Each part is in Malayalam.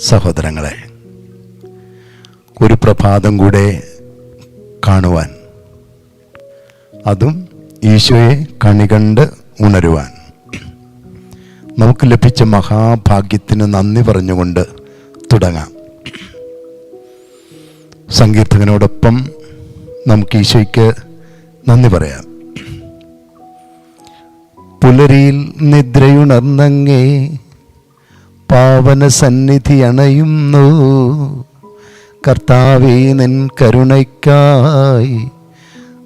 സഹോദരങ്ങളെ ഒരു പ്രഭാതം കൂടെ കാണുവാൻ അതും ഈശോയെ കണി കണ്ട് ഉണരുവാൻ. നമുക്ക് ലഭിച്ച മഹാഭാഗ്യത്തിന് നന്ദി പറഞ്ഞുകൊണ്ട് തുടങ്ങാം. സങ്കീർത്തകനോടൊപ്പം നമുക്ക് ഈശോയ്ക്ക് നന്ദി പറയാം. പുലരിയിൽ നിദ്രയുണർന്നങ്ങേ പാവന സന്നിധി അണയുന്നു കർത്താവേ നിൻ കരുണയ്ക്കായി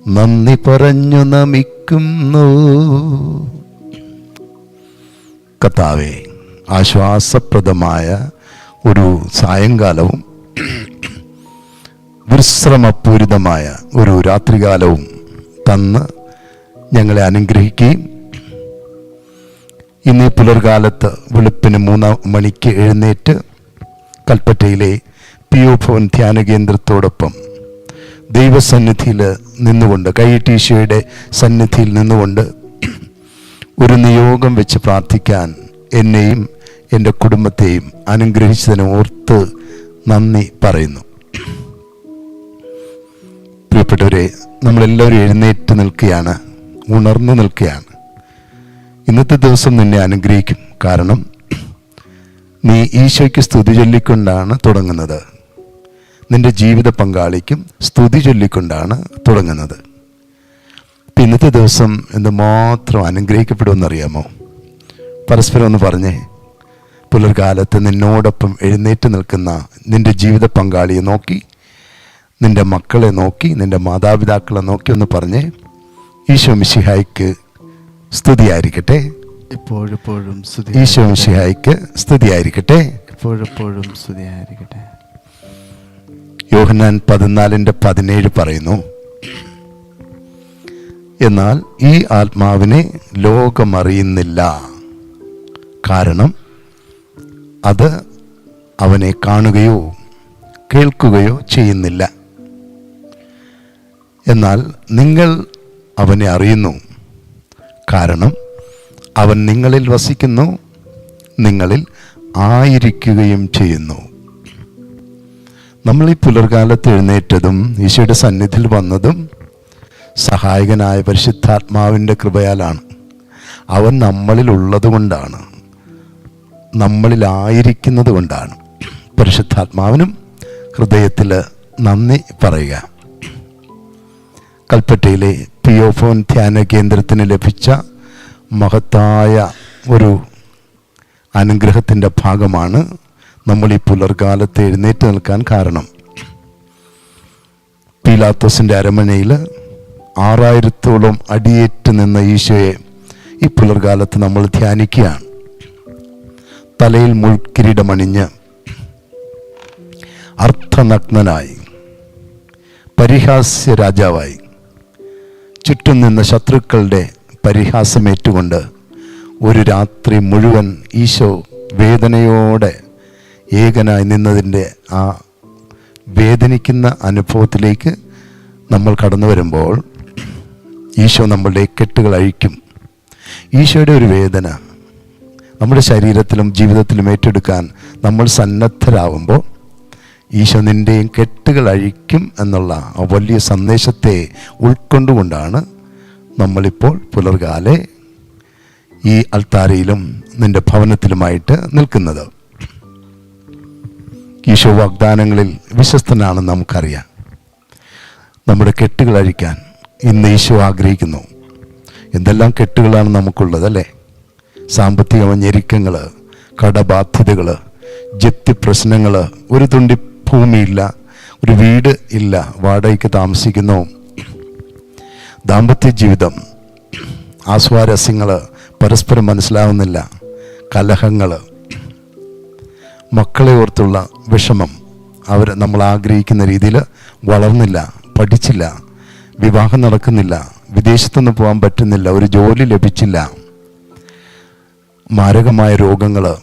നന്ദി പറഞ്ഞു നമിക്കുന്നു. കർത്താവേ ആശ്വാസപ്രദമായ ഒരു സായങ്കാലവും വിശ്രമപൂരിതമായ ഒരു രാത്രികാലവും തന്ന് ഞങ്ങളെ അനുഗ്രഹിക്കുകയും ഇന്ന് പുലർകാലത്ത് വെളുപ്പിന് മൂന്നാം മണിക്ക് എഴുന്നേറ്റ് കൽപ്പറ്റയിലെ പി ഒ ഭവൻ ധ്യാന കേന്ദ്രത്തോടൊപ്പം ദൈവസന്നിധിയിൽ നിന്നുകൊണ്ട് കൈ ടീഷയുടെ സന്നിധിയിൽ നിന്നുകൊണ്ട് ഒരു നിയോഗം വെച്ച് പ്രാർത്ഥിക്കാൻ എന്നെയും എന്റെ കുടുംബത്തെയും അനുഗ്രഹിച്ചതിനെ ഓർത്ത് നന്ദി പറയുന്നു. പ്രിയപ്പെട്ടവരെ നമ്മളെല്ലാവരും എഴുന്നേറ്റ് നിൽക്കുകയാണ് ഉണർന്നു നിൽക്കുകയാണ്. ഇന്നത്തെ ദിവസം നിന്നെ അനുഗ്രഹിക്കും. കാരണം നീ ഈശോയ്ക്ക് സ്തുതി ചൊല്ലിക്കൊണ്ടാണ് തുടങ്ങുന്നത്. നിന്റെ ജീവിത പങ്കാളിക്കും സ്തുതി ചൊല്ലിക്കൊണ്ടാണ് തുടങ്ങുന്നത്. ഇന്നത്തെ ദിവസം എന്തുമാത്രം അനുഗ്രഹിക്കപ്പെടുമെന്നറിയാമോ? പരസ്പരം ഒന്ന് പറഞ്ഞേ. പുലർകാലത്ത് നിന്നോടൊപ്പം എഴുന്നേറ്റ് നിൽക്കുന്ന നിന്റെ ജീവിത പങ്കാളിയെ നോക്കി നിന്റെ മക്കളെ നോക്കി നിന്റെ മാതാപിതാക്കളെ നോക്കി ഒന്ന് പറഞ്ഞേ. ഈശോ മിശിഹായ്ക്ക് സ്തുതിയായിരിക്കട്ടെ. എപ്പോഴെപ്പോഴും സ്തുതി ഈശോ മിശിഹായ്ക്ക് സ്തുതിയായിരിക്കട്ടെ. എപ്പോഴെപ്പോഴും സ്തുതിയായിരിക്കട്ടെ. യോഹന്നാൻ പതിനാലിന്റെ പതിനേഴ് പറയുന്നു എന്നാൽ ഈ ആത്മാവിനെ ലോകമറിയുന്നില്ല. കാരണം അത് അവനെ കാണുകയോ കേൾക്കുകയോ ചെയ്യുന്നില്ല. എന്നാൽ നിങ്ങൾ അവനെ അറിയുന്നു. കാരണം അവൻ നിങ്ങളിൽ വസിക്കുന്നു നിങ്ങളിൽ ആയിരിക്കുകയും ചെയ്യുന്നു. നമ്മൾ ഈ പുലർകാലത്ത് എഴുന്നേറ്റതും ഈശോയുടെ സന്നിധിയിൽ വന്നതും സഹായകനായ പരിശുദ്ധാത്മാവിന്റെ കൃപയാലാണ്. അവൻ നമ്മളിൽ ഉള്ളതുകൊണ്ടാണ് നമ്മളിലായിരിക്കുന്നത് കൊണ്ടാണ് പരിശുദ്ധാത്മാവിനും ഹൃദയത്തിൽ നന്ദി പറയുക. കൽപ്പറ്റയിലെ പിയോഫോൻ ധ്യാന കേന്ദ്രത്തിന് ലഭിച്ച മഹത്തായ ഒരു അനുഗ്രഹത്തിന്റെ ഭാഗമാണ് നമ്മൾ ഈ പുലർകാലത്ത് എഴുന്നേറ്റ് നിൽക്കാൻ കാരണം. പീലാത്തോസിന്റെ അരമനയിൽ ആറായിരത്തോളം അടിയേറ്റ് നിന്ന ഈശോയെ ഈ പുലർകാലത്ത് നമ്മൾ ധ്യാനിക്കുകയാണ്. തലയിൽ മുൾക്കിരീടമണിഞ്ഞ് അർത്ഥനഗ്നനായി പരിഹാസ്യ രാജാവായി ചുറ്റും നിന്ന ശത്രുക്കളുടെ പരിഹാസമേറ്റുകൊണ്ട് ഒരു രാത്രി മുഴുവൻ ഈശോ വേദനയോടെ ഏകനായി നിന്നതിന്റെ ആ വേദനിക്കുന്ന അനുഭവത്തിലേക്ക് നമ്മൾ കടന്നു വരുമ്പോൾ ഈശോ നമ്മളുടെ കെട്ടുകൾ അഴിക്കും. ഈശോയുടെ ഒരു വേദന നമ്മുടെ ശരീരത്തിലും ജീവിതത്തിലും ഏറ്റെടുക്കാൻ നമ്മൾ സന്നദ്ധരാകുമ്പോൾ ഈശോ നിന്റെയും കെട്ടുകൾ അഴിക്കും എന്നുള്ള ആ വലിയ സന്ദേശത്തെ ഉൾക്കൊണ്ടുകൊണ്ടാണ് നമ്മളിപ്പോൾ പുലർകാലെ ഈ അൾത്താരയിലും നിന്റെ ഭവനത്തിലുമായിട്ട് നിൽക്കുന്നത്. ഈശോ വാഗ്ദാനങ്ങളിൽ വിശ്വസ്തനാണെന്ന് നമുക്കറിയാം. നമ്മുടെ കെട്ടുകൾ അഴിക്കാൻ ഇന്ന് ഈശോ ആഗ്രഹിക്കുന്നു. എന്തെല്ലാം കെട്ടുകളാണ് നമുക്കുള്ളത് അല്ലേ? സാമ്പത്തിക ഞെരുക്കങ്ങൾ കടബാധ്യതകൾ ജപ്തി പ്രശ്നങ്ങൾ ഒരു തുണ്ടി ഭൂമിയില്ല ഒരു വീട് ഇല്ല വാടകയ്ക്ക് താമസിക്കുന്നു. ദാമ്പത്യ ജീവിതം. ആസ്വാരസ്യങ്ങൾ പരസ്പരം മനസ്സിലാവുന്നില്ല. കലഹങ്ങൾ മക്കളെ ഓർത്തുള്ള വിഷമം. അവർ നമ്മൾ ആഗ്രഹിക്കുന്ന രീതിയിൽ വളർന്നില്ല പഠിച്ചില്ല വിവാഹം നടക്കുന്നില്ല വിദേശത്തൊന്നും പോകാൻ പറ്റുന്നില്ല ഒരു ജോലി ലഭിച്ചില്ല. മാരകമായ രോഗങ്ങൾ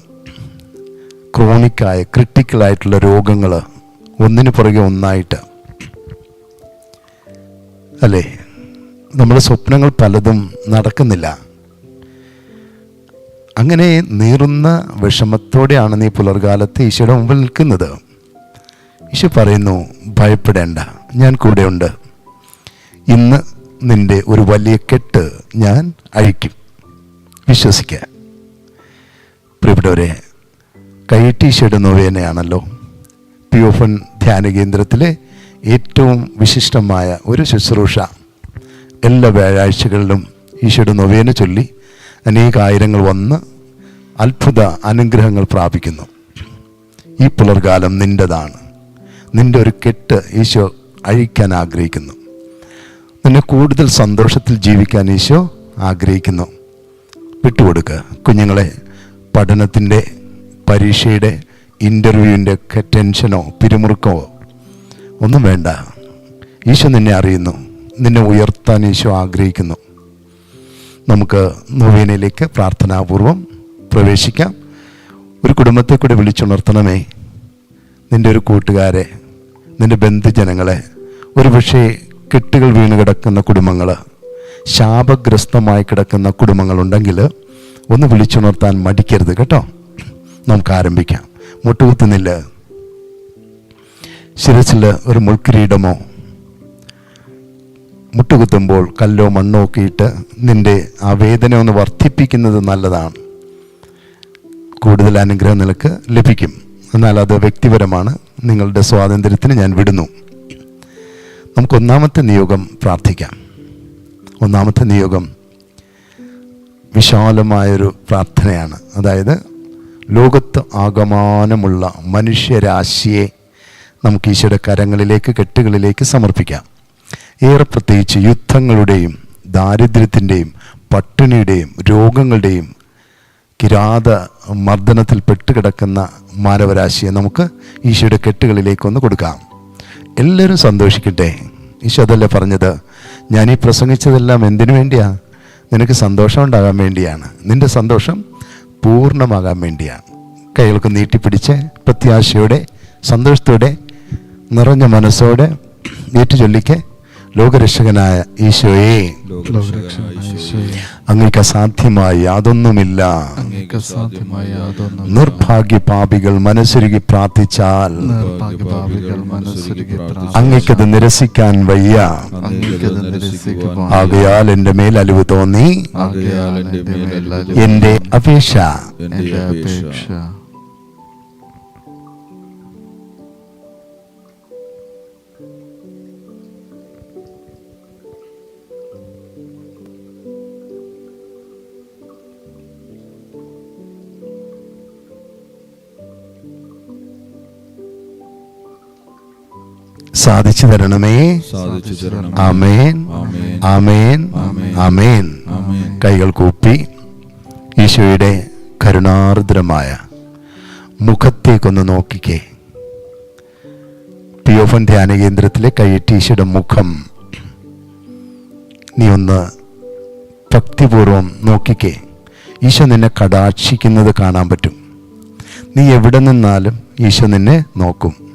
ക്രോണിക്കായ ക്രിട്ടിക്കലായിട്ടുള്ള രോഗങ്ങൾ ഒന്നിനു പുറകെ ഒന്നായിട്ട്. അല്ലേ? നമ്മുടെ സ്വപ്നങ്ങൾ പലതും നടക്കുന്നില്ല. അങ്ങനെ നീറുന്ന വിഷമത്തോടെയാണ് നീ പുലർകാലത്ത് ഈശോയുടെ മുമ്പിൽ നിൽക്കുന്നത്. ഈശോ പറയുന്നു ഭയപ്പെടേണ്ട ഞാൻ കൂടെയുണ്ട്. ഇന്ന് നിന്റെ ഒരു വലിയ കെട്ട് ഞാൻ അഴിക്കും. വിശ്വസിക്കുക. പ്രിയപ്പെട്ടവരെ കൈറ്റീശയുടെ നൊവേനയാണല്ലോ പിയോഫൻ ധ്യാന കേന്ദ്രത്തിലെ ഏറ്റവും വിശിഷ്ടമായ ഒരു ശുശ്രൂഷ. എല്ലാ വ്യാഴാഴ്ചകളിലും ഈശോയുടെ നൊവേന ചൊല്ലി അനേകായിരങ്ങൾ വന്ന് അത്ഭുത അനുഗ്രഹങ്ങൾ പ്രാപിക്കുന്നു. ഈ പുലർകാലം നിന്റെതാണ് നിന്റെ ഒരു കെട്ട് ഈശോ അഴിക്കാൻ ആഗ്രഹിക്കുന്നു. നിന്നെ കൂടുതൽ സന്തോഷത്തിൽ ജീവിക്കാൻ ഈശോ ആഗ്രഹിക്കുന്നു. വിട്ടുകൊടുക്കുക. കുഞ്ഞുങ്ങളെ പഠനത്തിന്റെ പരീക്ഷയുടെ ഇന്റർവ്യൂവിന്റെ ഒക്കെ ടെൻഷനോ പിരിമുറുക്കമോ ഒന്നും വേണ്ട. ഈശോ നിന്നെ അറിയുന്നു. നിന്നെ ഉയർത്താൻ ഈശോ ആഗ്രഹിക്കുന്നു. നമുക്ക് നൊവേനയിലേക്ക് പ്രാർത്ഥനാപൂർവം പ്രവേശിക്കാം. ഒരു കുടുംബത്തെ കൂടി വിളിച്ചുണർത്തണമേ. നിന്റെ ഒരു കൂട്ടുകാരെ നിന്റെ ബന്ധുജനങ്ങളെ ഒരു പക്ഷേ കെട്ടുകൾ വീണ് കിടക്കുന്ന കുടുംബങ്ങൾ ശാപഗ്രസ്തമായി കിടക്കുന്ന കുടുംബങ്ങളുണ്ടെങ്കിൽ ഒന്ന് വിളിച്ചുണർത്താൻ മടിക്കരുത് കേട്ടോ. നമുക്ക് ആരംഭിക്കാം മുട്ടുകുത്തുന്നില്ല ശിരസിൽ ഒരു മുൾക്കിരീടമോ? മുട്ടുകുത്തുമ്പോൾ കല്ലോ മണ്ണോ ഒക്കെ ഇട്ട് നിന്റെ ആ വേദന ഒന്ന് വർദ്ധിപ്പിക്കുന്നത് നല്ലതാണ്. കൂടുതൽ അനുഗ്രഹം നിനക്ക് ലഭിക്കും. എന്നാൽ അത് വ്യക്തിപരമാണ്. നിങ്ങളുടെ സ്വാതന്ത്ര്യത്തിന് ഞാൻ വിടുന്നു. നമുക്ക് ഒന്നാമത്തെ നിയോഗം പ്രാർത്ഥിക്കാം. ഒന്നാമത്തെ നിയോഗം വിശാലമായൊരു പ്രാർത്ഥനയാണ്. അതായത് ലോകത്ത് ആകമാനമുള്ള മനുഷ്യരാശിയെ നമുക്ക് ഈശോയുടെ കരങ്ങളിലേക്ക് കെട്ടുകളിലേക്ക് സമർപ്പിക്കാം. ഏറെ പ്രത്യേകിച്ച് യുദ്ധങ്ങളുടെയും ദാരിദ്ര്യത്തിന്റെയും പട്ടിണിയുടെയും രോഗങ്ങളുടെയും കിരാത മർദ്ദനത്തിൽ പെട്ടുകിടക്കുന്ന മാനവരാശിയെ നമുക്ക് ഈശോയുടെ കെട്ടുകളിലേക്കൊന്ന് കൊടുക്കാം. എല്ലാവരും സന്തോഷിക്കട്ടെ. ഈശോ അതല്ലേ പറഞ്ഞത്? ഈ പ്രസംഗിച്ചതെല്ലാം എന്തിനു വേണ്ടിയാണ് നിനക്ക് സന്തോഷം ഉണ്ടാകാൻ വേണ്ടിയാണ്. നിന്റെ സന്തോഷം പൂർണമാകാൻ വേണ്ടിയാണ്. കൈകൾക്ക് നീട്ടിപ്പിടിച്ച് പ്രത്യാശയോടെ സന്തോഷത്തോടെ നിറഞ്ഞ മനസ്സോടെ ഏറ്റുചൊല്ലിക്ക് ലോകരക്ഷകനായ ഈശോയെ. അങ്ങേക്ക് അസാധ്യമായി യാതൊന്നുമില്ല. നിർഭാഗ്യ പാപികൾ മനസ്സൊരുകി പ്രാർത്ഥിച്ചാൽ അങ്ങേക്കത് നിരസിക്കാൻ വയ്യ. ആകയാൽ എന്റെ മേൽ അലിവ് തോന്നി. എന്റെ അപേക്ഷ. സാധിച്ചു തരണമേ. അമേൻ അമേൻ അമേൻ. കൈകൾ കൂപ്പി. ഈശോയുടെ കരുണാർദ്രമായ മുഖത്തേക്കൊന്ന് നോക്കിക്കേ. പിയോഫൻ ധ്യാന കേന്ദ്രത്തിലെ കൈയ്യറ്റി ഈശോയുടെ മുഖം. നീ ഒന്ന് ഭക്തിപൂർവം നോക്കിക്കേ. ഈശോ നിന്നെ കടാക്ഷിക്കുന്നത് കാണാൻ പറ്റും. നീ എവിടെ നിന്നാലും ഈശോ നിന്നെ നോക്കും.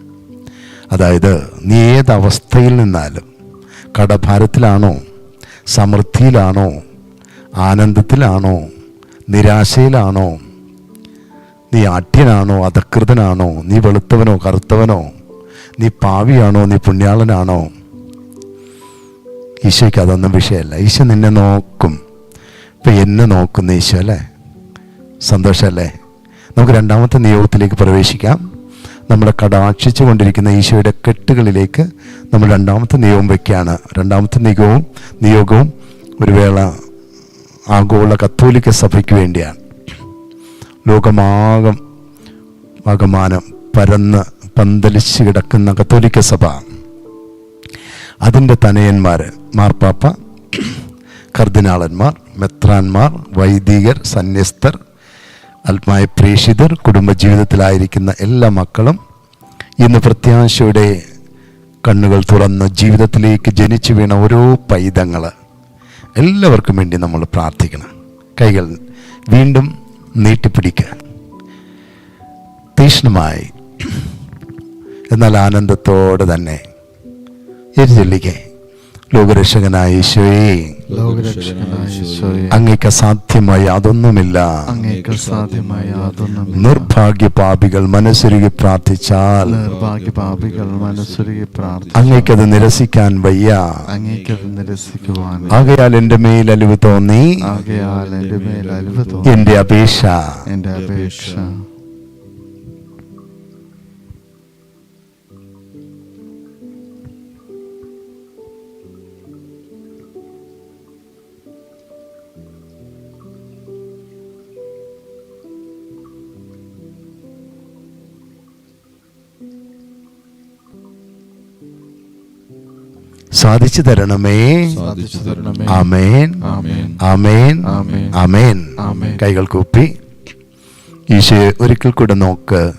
അതായത് നീ ഏതവസ്ഥയിൽ നിന്നാലും കടഭാരത്തിലാണോ സമൃദ്ധിയിലാണോ ആനന്ദത്തിലാണോ നിരാശയിലാണോ നീ ആട്യനാണോ അധകൃതനാണോ നീ വെളുത്തവനോ കറുത്തവനോ നീ പാവിയാണോ നീ പുണ്യാളനാണോ? ഈശോയ്ക്ക് അതൊന്നും വിഷയമല്ല. ഈശോ നിന്നെ നോക്കും. ഇപ്പം എന്നെ നോക്കുന്ന ഈശോ അല്ലേ? സന്തോഷമല്ലേ? നമുക്ക് രണ്ടാമത്തെ നിയോഗത്തിലേക്ക് പ്രവേശിക്കാം. നമ്മളെ കടാക്ഷിച്ചു കൊണ്ടിരിക്കുന്ന ഈശോയുടെ കെട്ടുകളിലേക്ക് നമ്മൾ രണ്ടാമത്തെ നിയോഗം വയ്ക്കുകയാണ്. രണ്ടാമത്തെ നിയോഗവും നിയോഗവും ഒരു വേള ആഗോള കത്തോലിക്ക സഭയ്ക്ക് വേണ്ടിയാണ്. ലോകമാകം ആകമാനം പരന്ന് പന്തലിച്ച് കിടക്കുന്ന കത്തോലിക്ക സഭ. അതിന്റെ തനയന്മാർ മാർപ്പാപ്പ കർദിനാളന്മാർ മെത്രാന്മാർ വൈദികർ സന്യസ്തർ ആത്മായ പ്രേഷിതർ കുടുംബജീവിതത്തിലായിരിക്കുന്ന എല്ലാ മക്കളും ഇന്ന് പ്രത്യാശയുടെ കണ്ണുകൾ തുറന്ന് ജീവിതത്തിലേക്ക് ജനിച്ചു വീണ ഓരോ പൈതങ്ങൾ എല്ലാവർക്കും വേണ്ടി നമ്മൾ പ്രാർത്ഥിക്കണം. കൈകൾ വീണ്ടും നീട്ടിപ്പിടിക്കുക. തീഷ്ണമായി. എന്നാൽ ആനന്ദത്തോടെ തന്നെ എരിചൊല്ലിക്കേ ലോകരക്ഷകനായ ഈശോയെ. അങ്ങേക്ക് അസാധ്യമായി അതൊന്നുമില്ല അങ്ങേക്ക് സാധ്യമായ അതൊന്നും നിർഭാഗ്യ പാപികൾ മനസ്സുരുകി പ്രാർത്ഥിച്ചാൽ നിർഭാഗ്യ പാപികൾ മനസ്സുരുകി പ്രാർത്ഥിച്ചു അങ്ങേക്കത് നിരസിക്കാൻ വയ്യ. അങ്ങേക്കത് നിരസിക്കുവാൻ ആകയാൽ എന്റെ മേൽ അലിവ് തോന്നി. ആകയാൽ എന്റെ മേൽ അലിവ് തോന്നി. എന്റെ അപേക്ഷ എന്റെ അപേക്ഷ സാധിച്ചു തരണമേ. അമേൻ അമേൻ അമേൻ. കൈകൾ കൂപ്പി. ഈശോയെ ഒരിക്കൽ കൂടെ നോക്ക്.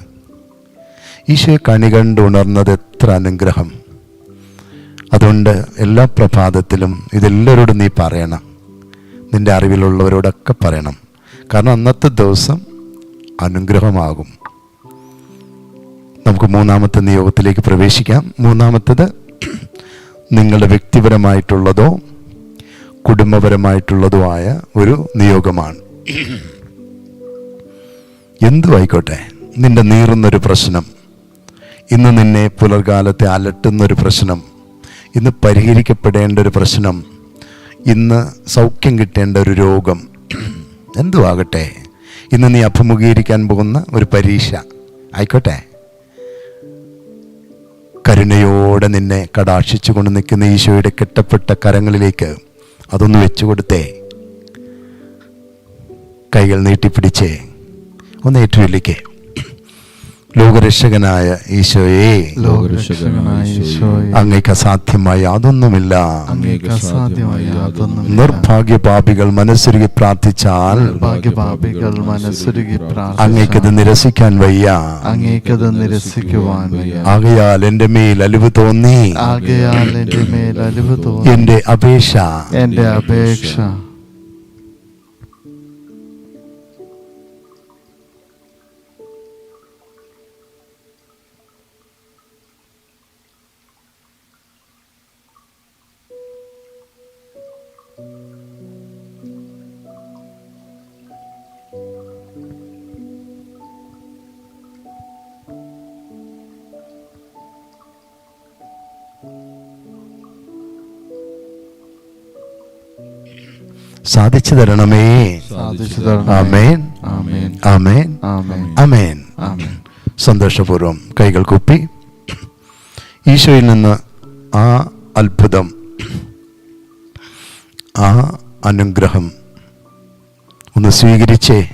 ഈശോയെ കണി കണ്ട് ഉണർന്നത് എത്ര അനുഗ്രഹം. അതുകൊണ്ട് എല്ലാ പ്രഭാതത്തിലും ഇതെല്ലാവരോടും നീ പറയണം. നിന്റെ അറിവിലുള്ളവരോടൊക്കെ പറയണം. കാരണം അന്നത്തെ ദിവസം അനുഗ്രഹമാകും. നമുക്ക് മൂന്നാമത്തെ നിയോഗത്തിലേക്ക് പ്രവേശിക്കാം. മൂന്നാമത്തത് നിങ്ങളുടെ വ്യക്തിപരമായിട്ടുള്ളതോ കുടുംബപരമായിട്ടുള്ളതോ ആയ ഒരു നിയോഗമാണ്. എന്തു ആയിക്കോട്ടെ നിന്റെ നീറുന്നൊരു പ്രശ്നം ഇന്ന് നിന്നെ പുലർകാലത്തെ അലട്ടുന്നൊരു പ്രശ്നം ഇന്ന് പരിഹരിക്കപ്പെടേണ്ട ഒരു പ്രശ്നം ഇന്ന് സൗഖ്യം കിട്ടേണ്ട ഒരു രോഗം. എന്തുവാകട്ടെ? ഇന്ന് നീ അഭിമുഖീകരിക്കാൻ പോകുന്ന ഒരു പരീക്ഷ. ആയിക്കോട്ടെ? കരുണയോടെ നിന്നെ കടാക്ഷിച്ചു കൊണ്ട് നിൽക്കുന്ന ഈശോയുടെ കെട്ടപ്പെട്ട കരങ്ങളിലേക്ക് അതൊന്ന് വെച്ചു കൊടുത്തേ കൈകൾ നീട്ടിപ്പിടിച്ചേ. ഒന്ന് ഏറ്റുവിളിക്കേ ലോകരക്ഷകനായ ഈശോയെ. അങ്ങേക്ക് അസാധ്യമായ യാതൊന്നുമില്ല. നിർഭാഗ്യ പാപികൾ മനസ്സുരുകി പ്രാർത്ഥിച്ചാൽ അങ്ങേക്കത് നിരസിക്കാൻ വയ്യ. അങ്ങേക്കത് നിരസിക്കുവാൻ ആകയാൽ എന്റെ മേൽ അലിവ് തോന്നി. ആകയാൽ എന്റെ മേൽ അലിവ് തോന്നി. എന്റെ അപേക്ഷ. എന്റെ അപേക്ഷ. സാധിച്ചു തരണമേ. ആമേൻ. ആമേൻ. ആമേൻ. സന്തോഷപൂർവം കൈകൾ കുപ്പി. ഈശോയിൽ നിന്ന് ആ അത്ഭുതം ആ അനുഗ്രഹം ഒന്ന് സ്വീകരിച്ചേ.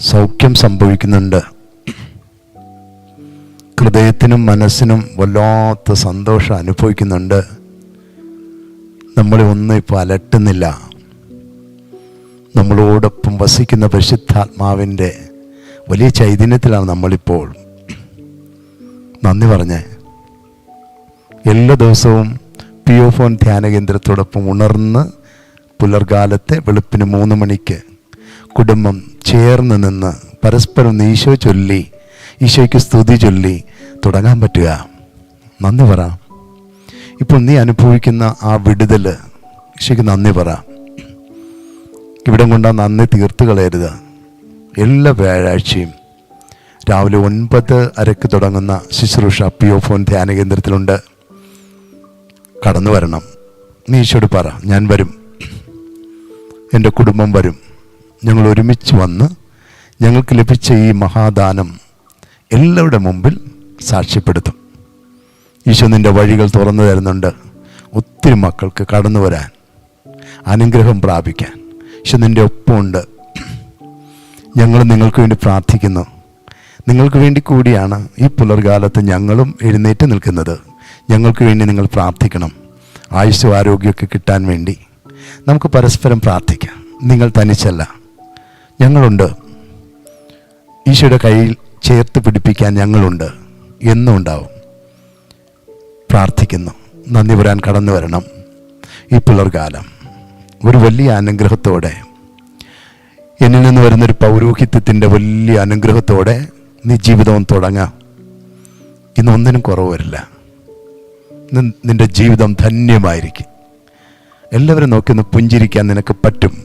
സൗഖ്യം സംഭവിക്കുന്നുണ്ട്. ഹൃദയത്തിനും മനസ്സിനും വല്ലാത്ത സന്തോഷം അനുഭവിക്കുന്നുണ്ട്. നമ്മളെ ഒന്നും ഇപ്പോൾ അലട്ടുന്നില്ല. നമ്മളോടൊപ്പം വസിക്കുന്ന പരിശുദ്ധാത്മാവിന്റെ വലിയ ചൈതന്യത്തിലാണ് നമ്മളിപ്പോൾ. നന്ദി പറഞ്ഞേ. എല്ലാ ദിവസവും പി ഒ ഫോൺ ധ്യാന കേന്ദ്രത്തോടൊപ്പം ഉണർന്ന് പുലർകാലത്തെ വെളുപ്പിന് മൂന്ന് മണിക്ക് കുടുംബം ചേർന്ന് നിന്ന് പരസ്പരം ഈശോ ചൊല്ലി ഈശോയ്ക്ക് സ്തുതി ചൊല്ലി തുടങ്ങാൻ പറ്റുക. നന്ദി പറ. ഇപ്പോൾ നീ അനുഭവിക്കുന്ന ആ വിടുതൽ ഈശോയ്ക്ക് നന്ദി പറ. ഇവിടെ കൊണ്ട് നന്ദി തീർത്ത് കളയരുത്. എല്ലാ വ്യാഴാഴ്ചയും രാവിലെ ഒൻപത് അരക്ക് തുടങ്ങുന്ന ശുശ്രൂഷ പി ഒ ഫോൺ ധ്യാന കേന്ദ്രത്തിലുണ്ട്. കടന്നു വരണം. നീ ഈശോട് പറ ഞാൻ വരും. എന്റെ കുടുംബം വരും. ഞങ്ങൾ ഒരുമിച്ച് വന്ന് ഞങ്ങൾക്ക് ലഭിച്ച ഈ മഹാദാനം എല്ലാവരുടെ മുമ്പിൽ സാക്ഷ്യപ്പെടുത്തും. ഈശോ നിന്റെ വഴികൾ തുറന്നു തരുന്നുണ്ട്. ഒത്തിരി മക്കൾക്ക് കടന്നു വരാൻ അനുഗ്രഹം പ്രാപിക്കാൻ. ഈശോ നിന്റെ ഒപ്പമുണ്ട്. ഞങ്ങൾ നിങ്ങൾക്ക് വേണ്ടി പ്രാർത്ഥിക്കുന്നു. നിങ്ങൾക്ക് വേണ്ടി കൂടിയാണ് ഈ പുലർകാലത്ത് ഞങ്ങളും എഴുന്നേറ്റ് നിൽക്കുന്നത്. ഞങ്ങൾക്ക് വേണ്ടി നിങ്ങൾ പ്രാർത്ഥിക്കണം. ആയുസ്സും ആരോഗ്യമൊക്കെ കിട്ടാൻ വേണ്ടി നമുക്ക് പരസ്പരം പ്രാർത്ഥിക്കാം. നിങ്ങൾ തനിച്ചല്ല. ഞങ്ങളുണ്ട്. ഈശോയുടെ കയ്യിൽ ചേർത്ത് പിടിപ്പിക്കാൻ ഞങ്ങളുണ്ട്. എന്നും ഉണ്ടാവും. പ്രാർത്ഥിക്കുന്നു. നന്ദി വരാൻ കടന്നു വരണം. ഈ പിള്ളർകാലം ഒരു വലിയ അനുഗ്രഹത്തോടെ എന്നിൽ നിന്ന് വരുന്നൊരു പൗരോഹിത്യത്തിന്റെ വലിയ അനുഗ്രഹത്തോടെ നീ ജീവിതം തുടങ്ങാം. ഇന്ന് ഒന്നിനും കുറവ് വരില്ല. നിന്റെ ജീവിതം ധന്യമായിരിക്കും. എല്ലാവരും നോക്കി ഒന്ന് പുഞ്ചിരിക്കാൻ നിനക്ക് പറ്റും.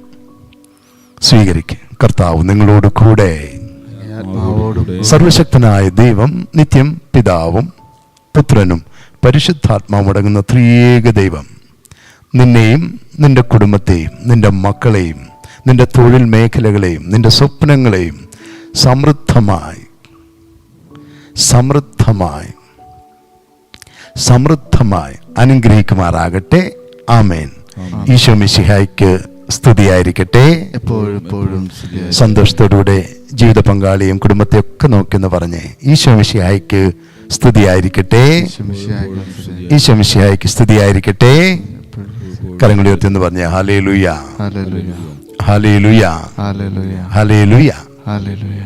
സ്വീകരിക്കുക കർത്താവ് നിങ്ങളോട് കൂടെ. സർവശക്തനായ ദൈവം നിത്യം പിതാവും പുത്രനും പരിശുദ്ധാത്മാവടങ്ങുന്ന ത്രിയേക ദൈവം. നിന്നെയും നിന്റെ കുടുംബത്തെയും നിന്റെ മക്കളെയും നിന്റെ തൊഴിൽ മേഖലകളെയും നിന്റെ സ്വപ്നങ്ങളെയും സമൃദ്ധമായി സമൃദ്ധമായി സമൃദ്ധമായി അനുഗ്രഹിക്കുമാറാകട്ടെ. ആമേൻ. ഈശോ മിശിഹായ്ക്ക് സ്തുതിയായിരിക്കട്ടെ. എപ്പോഴും എപ്പോഴും. സന്തോഷത്തോടുകൂടെ ജീവിത പങ്കാളിയും കുടുംബത്തെ ഒക്കെ നോക്കിയെന്ന് പറഞ്ഞ് ഈശോ മിശിഹായ്ക്ക് സ്തുതിയായിരിക്കട്ടെ. ഈശോ മിശിഹായ്ക്ക് സ്തുതിയായിരിക്കട്ടെ. കരങ്ങൾ ഉയർത്തി എന്ന് പറഞ്ഞ ഹലേ ലുയ ഹലേ ലുയ ഹലേ ലുയ ഹല്ലേലൂയ.